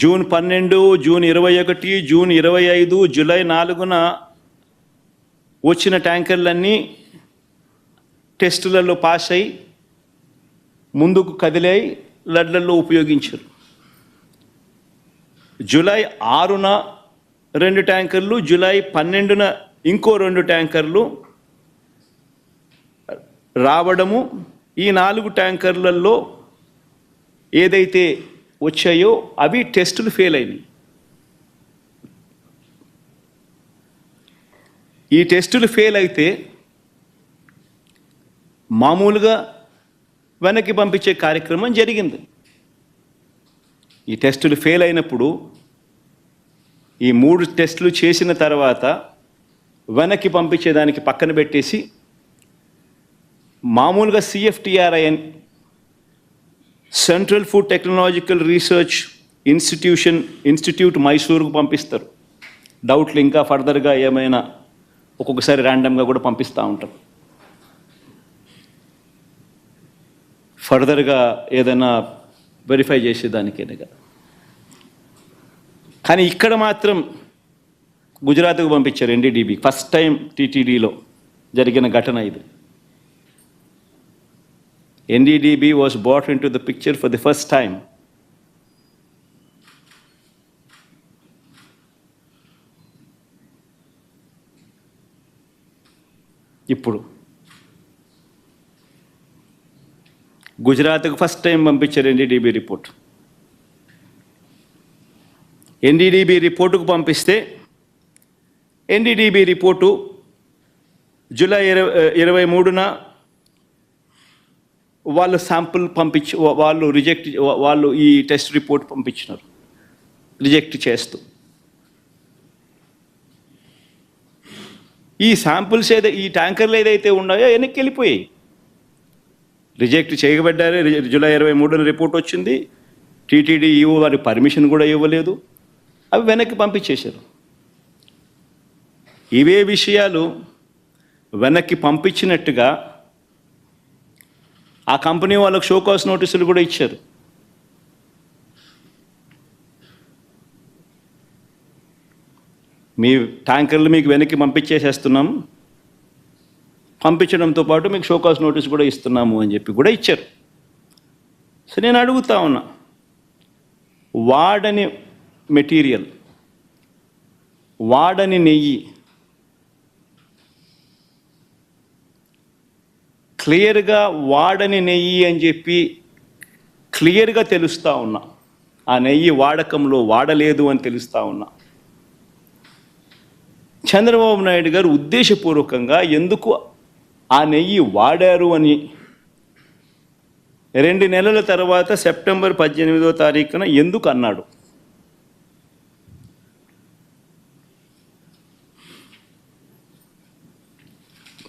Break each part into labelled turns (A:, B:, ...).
A: June పన్నెండు June ఇరవై ఒకటి జూన్ ఇరవై ఐదు జూలై నాలుగున వచ్చిన ట్యాంకర్లన్నీ టెస్టులలో పాస్ అయి ముందుకు కదిలాయి లడ్లలో ఉపయోగించారు. జూలై ఆరున రెండు ట్యాంకర్లు జూలై పన్నెండున ఇంకో రెండు ట్యాంకర్లు రావడము ఈ నాలుగు ట్యాంకర్లలో ఏదైతే వచ్చాయో అవి టెస్టులు ఫెయిల్ అయినాయి. ఈ టెస్టులు ఫెయిల్ అయితే మామూలుగా వెనక్కి పంపించే కార్యక్రమం జరిగింది. ఈ టెస్టులు ఫెయిల్ అయినప్పుడు ఈ మూడు టెస్టులు చేసిన తర్వాత వెనక్కి పంపించేదానికి పక్కన పెట్టేసి మామూలుగా CFTRI central food technological research institution institute మైసూరుకు పంపిస్తారు. డౌట్లు ఇంకా ఫర్దర్గా ఏమైనా ఒక్కొక్కసారి ర్యాండమ్గా కూడా పంపిస్తూ ఉంటారు ఫర్దర్గా ఏదైనా వెరిఫై చేసేదానికేనే కదా. కానీ ఇక్కడ మాత్రం గుజరాత్కు పంపించారు ఎన్డీడీబీ ఫస్ట్ టైం టీటీడీలో జరిగిన ఘటన ఇది. NDDB was brought into the picture for the first time. ఇప్పుడు గుజరాత్కు ఫస్ట్ టైం పంపించారు ఎన్డీడీబీ రిపోర్ట్ ఎన్డీడీబీ రిపోర్టుకు పంపిస్తే ఎన్డీడీబీ రిపోర్టు జూలై ఇరవై ఇరవై మూడున వాళ్ళు శాంపుల్ పంపించి వాళ్ళు రిజెక్ట్ వాళ్ళు ఈ టెస్ట్ రిపోర్ట్ పంపించినారు. రిజెక్ట్ చేస్తూ. ఈ శాంపుల్స్ ఏదో ఈ ట్యాంకర్లు ఏదైతే ఉన్నాయో వెనక్కి వెళ్ళిపోయాయి. రిజెక్ట్ చేయబడ్డారే జూలై ఇరవై మూడున రిపోర్ట్ వచ్చింది. టీటీడీ ఈవో వారి పర్మిషన్ కూడా ఇవ్వలేదు. అవి వెనక్కి పంపించేశారు. ఇవే విషయాలు వెనక్కి పంపించినట్టుగా ఆ కంపెనీ వాళ్ళకు షోకాస్ నోటీసులు కూడా ఇచ్చారు. మీ ట్యాంకర్లు మీకు వెనక్కి పంపించేసేస్తున్నాం. పంపించడంతో పాటు మీకు షోకాస్ నోటీస్ కూడా ఇస్తున్నాము అని చెప్పి కూడా ఇచ్చారు. సో నేను అడుగుతా ఉన్నా వాడని మెటీరియల్ వాడని నెయ్యి క్లియర్గా వాడని నెయ్యి అని చెప్పి క్లియర్గా తెలుస్తూ ఉన్నా. ఆ నెయ్యి వాడకంలో వాడలేదు అని తెలుస్తూ ఉన్నా. చంద్రబాబు నాయుడు గారు ఉద్దేశపూర్వకంగా ఎందుకు ఆ నెయ్యి వాడారు అని రెండు నెలల తర్వాత సెప్టెంబర్ పద్దెనిమిదో తారీఖున ఎందుకు అన్నాడు?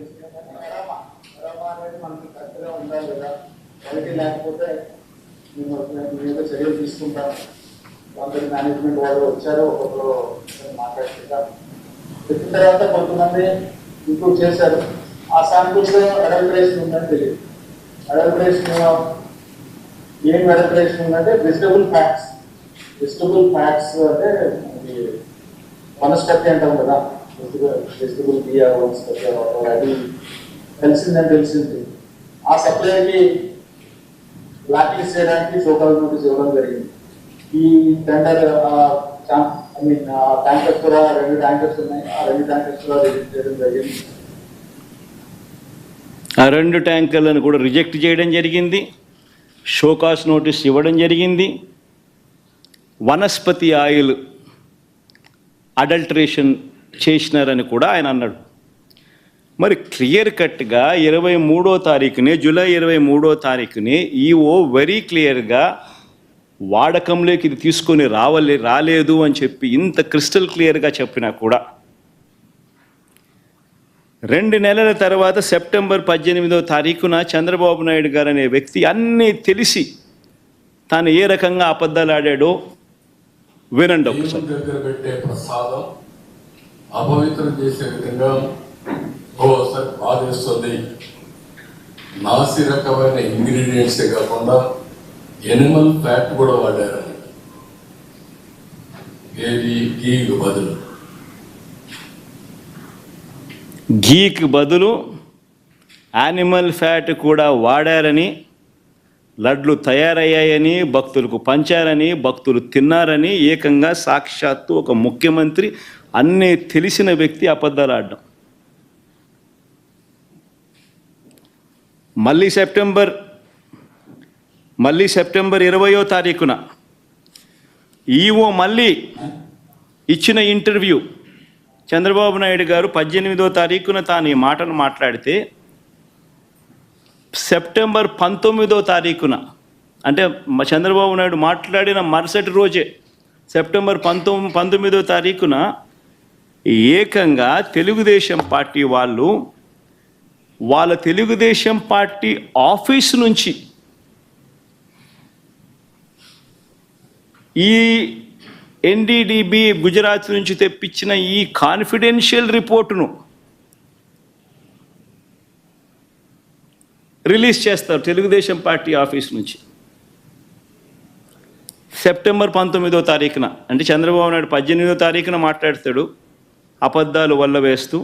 B: చేస్తున్నది మనకు కదా. అనేది మనకి కరెక్ట్గా ఉండాలి కదా క్వాలిటీ లేకపోతే మేము ఏదో చర్యలు తీసుకుంటాం కొందరు మేనేజ్మెంట్ వాళ్ళు వచ్చారు ఒకరు మాట్లాడుతుంటారు చెప్పిన తర్వాత కొంతమంది ఇంప్రూవ్ చేశారు ఆ శాంపుల్స్ అడల్టరేషన్ ఉందని తెలియదు అడల్టరేషన్ ఏం అడల్టరేషన్ ఉందంటే వెజిటబుల్ ఫ్యాట్స్ వెజిటబుల్ ఫ్యాట్స్ అంటే మనకి వనస్పతి అంటాం కదా వెజిటబుల్ బియ్య అది తెలిసిందని తెలిసింది. ఆ సప్లైకి బ్లాక్ చేయడానికి సోకాల్ నోటీస్ ఇవ్వడం జరిగింది. ఈ టెండర్ ఐ మీన్ ట్యాంకర్స్ కూడా రెండు ట్యాంకర్స్ ఉన్నాయి. ఆ రెండు ట్యాంకర్స్ కూడా రిజెక్ట్ చేయడం జరిగింది.
A: ఆ రెండు ట్యాంకర్లను కూడా రిజెక్ట్ చేయడం జరిగింది. షోకాస్ నోటీస్ ఇవ్వడం జరిగింది. వనస్పతి ఆయిల్ అడల్టరేషన్ చేసినారని కూడా ఆయన అన్నాడు. మరి క్లియర్ కట్గా ఇరవై మూడో తారీఖుని జూలై ఇరవై మూడో తారీఖుని ఈఓ వెరీ క్లియర్గా వాడకంలోకి ఇది తీసుకొని రావలే రాలేదు అని చెప్పి ఇంత క్రిస్టల్ క్లియర్గా చెప్పినా కూడా. రెండు నెలల తర్వాత సెప్టెంబర్ పద్దెనిమిదో తారీఖున చంద్రబాబు నాయుడు గారు అనే వ్యక్తి అన్నీ తెలిసి తాను ఏ రకంగా అబద్ధాలు ఆడాడో వినండి ఒకసారి
C: దేవుని దగ్గర పెట్టే ప్రసాదం అపవిత్రం చేసే విధంగా ఓసారి బాధేస్తుంది. నాసి రకమైన ఇంగ్రీడియంట్సే కాకుండా ఎనిమల్ ఫ్యాట్ కూడా వాడారని ఏది? గీకు బదులు.
A: ఘీకి బదులు యానిమల్ ఫ్యాట్ కూడా వాడారని లడ్లు తయారయ్యాయని భక్తులకు పంచారని భక్తులు తిన్నారని ఏకంగా సాక్షాత్తు ఒక ముఖ్యమంత్రి అన్నీ తెలిసిన వ్యక్తి అబద్ధాలు ఆడడం. మళ్ళీ సెప్టెంబర్ మళ్ళీ సెప్టెంబర్ ఇరవయో తారీఖున ఈఓ మళ్ళీ ఇచ్చిన ఇంటర్వ్యూ. చంద్రబాబు నాయుడు గారు పద్దెనిమిదో తారీఖున తాను ఈ మాటలు మాట్లాడితే సెప్టెంబర్ పంతొమ్మిదో తారీఖున అంటే చంద్రబాబు నాయుడు మాట్లాడిన మరుసటి రోజే సెప్టెంబర్ పంతొమ్మిది పంతొమ్మిదో తారీఖున ఏకంగా తెలుగుదేశం పార్టీ వాళ్ళు వాళ్ళ తెలుగుదేశం పార్టీ ఆఫీస్ నుంచి ఈ ఎన్డీడీబీ గుజరాత్ నుంచి తెప్పించిన ఈ కాన్ఫిడెన్షియల్ రిపోర్టును రిలీజ్ చేస్తారు తెలుగుదేశం పార్టీ ఆఫీస్ నుంచి. సెప్టెంబర్ పంతొమ్మిదో తారీఖున అంటే చంద్రబాబు నాయుడు పద్దెనిమిదో తారీఖున మాట్లాడతాడు. అబద్ధాలు వల్ల వేస్తూ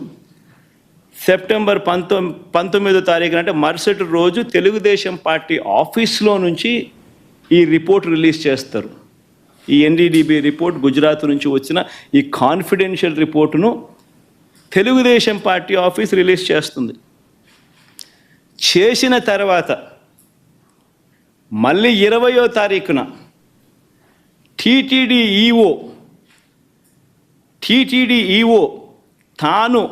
A: సెప్టెంబర్ పంతొమ్ పంతొమ్మిదో తారీఖున అంటే మరుసటి రోజు తెలుగుదేశం పార్టీ ఆఫీస్లో నుంచి ఈ రిపోర్ట్ రిలీజ్ చేస్తారు. ఈ ఎన్డీడీబీ రిపోర్ట్ గుజరాత్ నుంచి వచ్చిన ఈ కాన్ఫిడెన్షియల్ రిపోర్టును తెలుగుదేశం పార్టీ ఆఫీస్ రిలీజ్ చేస్తుంది. చేసిన తర్వాత మళ్ళీ ఇరవయో తారీఖున టీటీడీ ఈఓ టీటీడీ ఈఓ తాను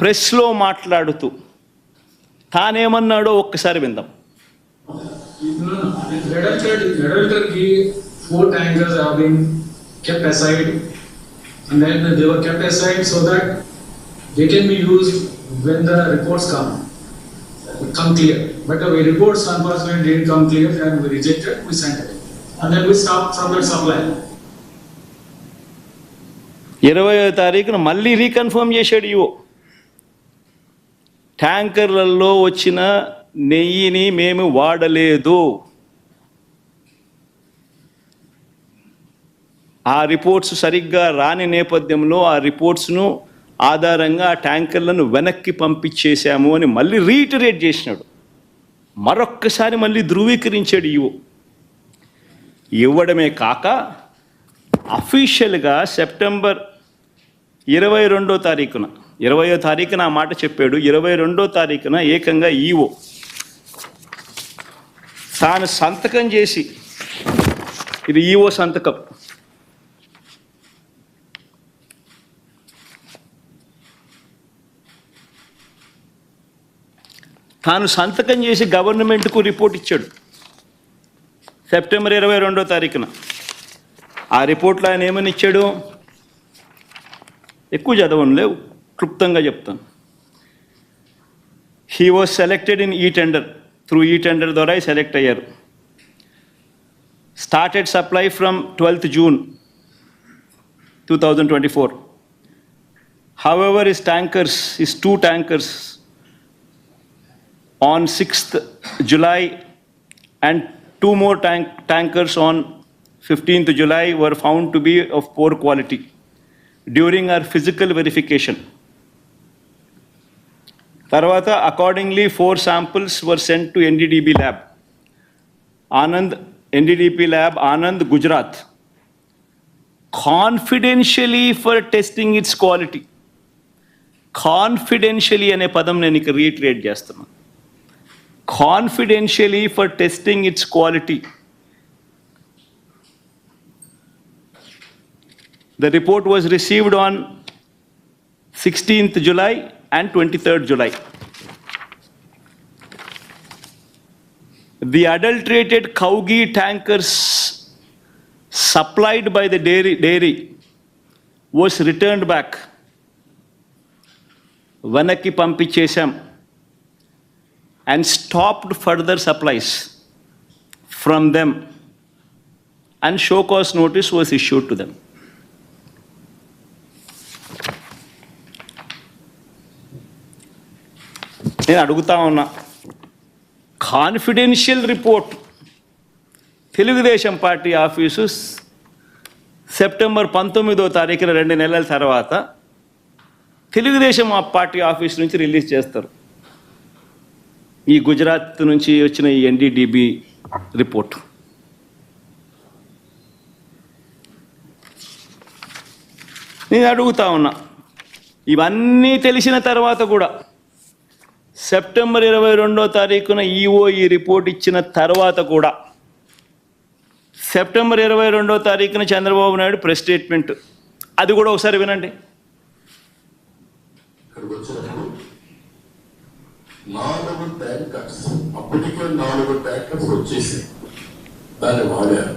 A: ప్రెస్లో మాట్లాడుతూ తానేమన్నాడో ఒక్కసారి విందాం.
D: Reports converse the complete and we rejected we sent and then we stop from that supply
A: ఇరవయో తారీఖున మళ్ళీ రీకన్ఫర్మ్ చేశాడు ఇవో ట్యాంకర్లలో వచ్చిన నెయ్యిని మేము వాడలేదు. ఆ రిపోర్ట్స్ సరిగ్గా రాని నేపథ్యంలో ఆ రిపోర్ట్స్ను ఆధారంగా ఆ ట్యాంకర్లను వెనక్కి పంపించేశాము అని మళ్ళీ రీటరేట్ చేసినాడు. మరొక్కసారి మళ్ళీ ధృవీకరించాడు ఇవో ఇవ్వడమే కాక అఫీషియల్గా సెప్టెంబర్ ఇరవై రెండో తారీఖున. ఇరవయో తారీఖున ఆ మాట చెప్పాడు. ఇరవై రెండో తారీఖున ఏకంగా ఈవో తాను సంతకం చేసి ఇది ఈవో సంతకం. తాను సంతకం చేసి గవర్నమెంట్కు రిపోర్ట్ ఇచ్చాడు. సెప్టెంబర్ ఇరవై రెండో తారీఖున. ఆ రిపోర్ట్లో ఆయన ఏమని ఇచ్చాడు? ఎక్కువ చదవను లేవు క్లుప్తంగా చెప్తాను he was selected in e tender through e tender ద్వారా సెలెక్ట్ అయ్యారు started supply from twelfth June two thousand twenty four however is tankers is two tankers on 6th July and two more tank, tankers on 15th July were found to be of poor quality during our physical verification. తర్వాత accordingly four samples were sent to NDDB lab Anand NDDP lab Anand Gujarat confidentially for testing its quality confidentially అనే పదం నేను ఇక retreat చేస్తున్నాను confidentially for testing its quality. The report was received on 16th July and 23rd July. The adulterated cow ghee tankers supplied by the dairy, dairy was returned back. వెనక్కి పంపించేశాం and stopped further supplies from them and show cause notice was issued to them. నేను అడుగుతా ఉన్నా. Confidential report Telugu Desam party office September పంతొమ్మిదో తారీఖున రెండు నెలల తర్వాత తెలుగుదేశం ఆ పార్టీ ఆఫీస్ నుంచి రిలీజ్ చేస్తారు. ఈ గుజరాత్ నుంచి వచ్చిన ఈ ఎన్డీడీబీ రిపోర్ట్ నేను అడుగుతా ఉన్నా. ఇవన్నీ తెలిసిన తర్వాత కూడా సెప్టెంబర్ ఇరవై రెండో తారీఖున ఈఓ ఈ రిపోర్ట్ ఇచ్చిన తర్వాత కూడా సెప్టెంబర్ ఇరవై రెండో తారీఖున చంద్రబాబు నాయుడు ప్రెస్ స్టేట్మెంట్. అది కూడా ఒకసారి వినండి.
C: నాలుగు ట్యాంకర్స్ అప్పటికే నాలుగు ట్యాంకర్స్ వచ్చేసి దాన్ని వాడారు.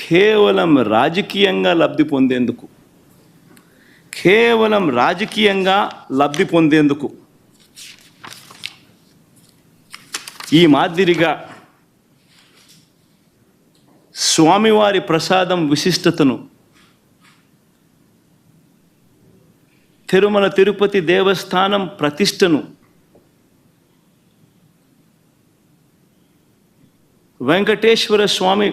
A: కేవలం రాజకీయంగా లబ్ధి పొందేందుకు. కేవలం రాజకీయంగా లబ్ధి పొందేందుకు. ఈ మాదిరిగా స్వామివారి ప్రసాదం విశిష్టతను తిరుమల తిరుపతి దేవస్థానం ప్రతిష్టను వెంకటేశ్వర స్వామి